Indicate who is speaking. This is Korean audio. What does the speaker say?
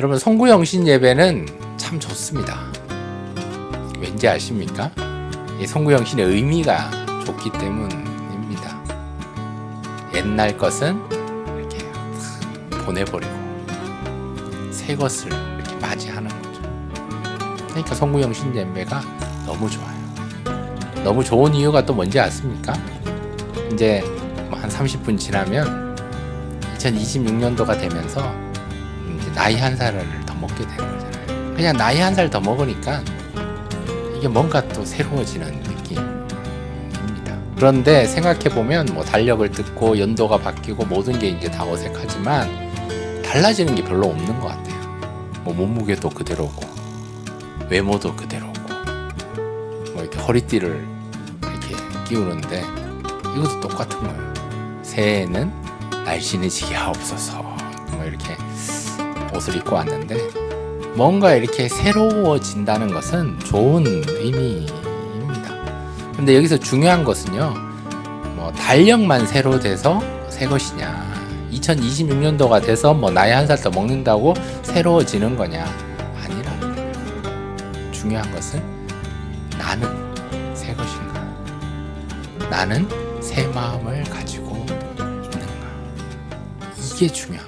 Speaker 1: 여러분 송구영신 예배는 참 좋습니다. 왠지 아십니까? 이 송구영신의 의미가 좋기 때문입니다. 옛날 것은 이렇게 탁 보내버리고 새 것을 이렇게 맞이하는 거죠. 그러니까 송구영신 예배가 너무 좋아요. 너무 좋은 이유가 또 뭔지 아십니까? 이제 뭐한 30분 지나면 2026년도가 되면서 이제 나이 한 살을 더 먹게 되는 거잖아요. 그냥 나이 한 살 더 먹으니까 이게 뭔가 또 새로워지는 느낌입니다. 그런데 생각해 보면 뭐 달력을 뜯고 연도가 바뀌고 모든 게 이제 다 어색하지만 달라지는 게 별로 없는 것 같아요. 뭐 몸무게도 그대로고 외모도 그대로고 뭐 이렇게 허리띠를 이렇게 끼우는데 이것도 똑같은 거예요. 새해에는 날씬해지게 하옵소서. 뭐 이렇게 옷을 입고 왔는데 뭔가 이렇게 새로워진다는 것은 좋은 의미입니다. 근데 여기서 중요한 것은요, 뭐 달력만 새로 돼서 새 것이냐, 2026년도가 돼서 뭐 나이 한 살 더 먹는다고 새로워지는 거냐, 아니라 중요한 것은 나는 새 것인가, 나는 새 마음을 가지고 있는가, 이게 중요한